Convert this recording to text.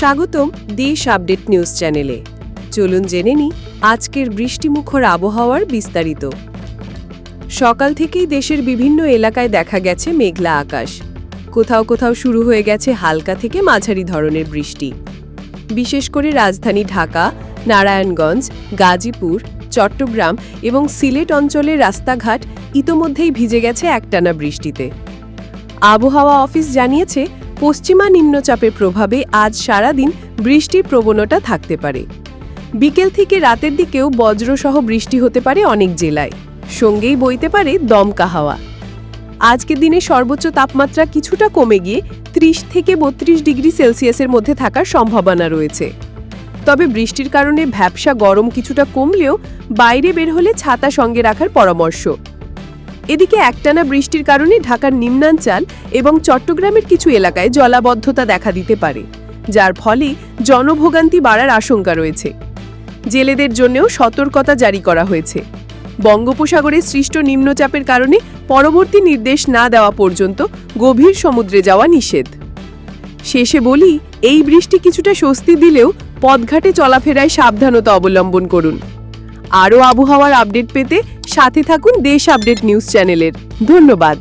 স্বাগতম দেশ update news চ্যানেলে। চলুন জেনে নি আজকের বৃষ্টিমুখর আবহাওয়ার বিস্তারিত। সকাল থেকেই দেশের বিভিন্ন এলাকায় দেখা গেছে মেঘলা আকাশ। কোথাও কোথাও শুরু হয়ে গেছে হালকা থেকে মাঝারি ধরনের বৃষ্টি। বিশেষ করে রাজধানী ঢাকা, নারায়ণগঞ্জ, গাজীপুর, চট্টগ্রাম এবং সিলেট অঞ্চলের রাস্তাঘাট ইতোমধ্যেই ভিজে গেছে একটানা বৃষ্টিতে। আবহাওয়া অফিস জানিয়েছে পশ্চিমা নিম্নচাপের প্রভাবে আজ সারাদিন বৃষ্টির প্রবণতা থাকতে পারে। বিকেল থেকে রাতের দিকেও বজ্রসহ বৃষ্টি হতে পারে অনেক জেলায়। সঙ্গেই বইতে পারে দমকা হাওয়া। আজকের দিনে সর্বোচ্চ তাপমাত্রা কিছুটা কমে গিয়ে ত্রিশ থেকে বত্রিশ ডিগ্রি সেলসিয়াসের মধ্যে থাকার সম্ভাবনা রয়েছে। তবে বৃষ্টির কারণে ভ্যাবসা গরম কিছুটা কমলেও বাইরে বের হলে ছাতা সঙ্গে রাখার পরামর্শ। এদিকে একটানা বৃষ্টির কারণে ঢাকার নিম্নাঞ্চল এবং চট্টগ্রামের কিছু এলাকায় জলাবদ্ধতা দেখা দিতে পারে, যার ফলে জনভোগান্তি বাড়ার আশঙ্কা রয়েছে। জেলেদের জন্যও সতর্কতা জারি করা হয়েছে। বঙ্গোপসাগরে সৃষ্ট নিম্নচাপের কারণে পরবর্তী নির্দেশ না দেওয়া পর্যন্ত গভীর সমুদ্রে যাওয়া নিষেধ। শেষে বলি, এই বৃষ্টি কিছুটা স্বস্তি দিলেও পথঘাটে চলাফেরায় সাবধানতা অবলম্বন করুন। আরও আবহাওয়ার আপডেট পেতে সাথে থাকুন দেশ আপডেট নিউজ চ্যানেলের। ধন্যবাদ।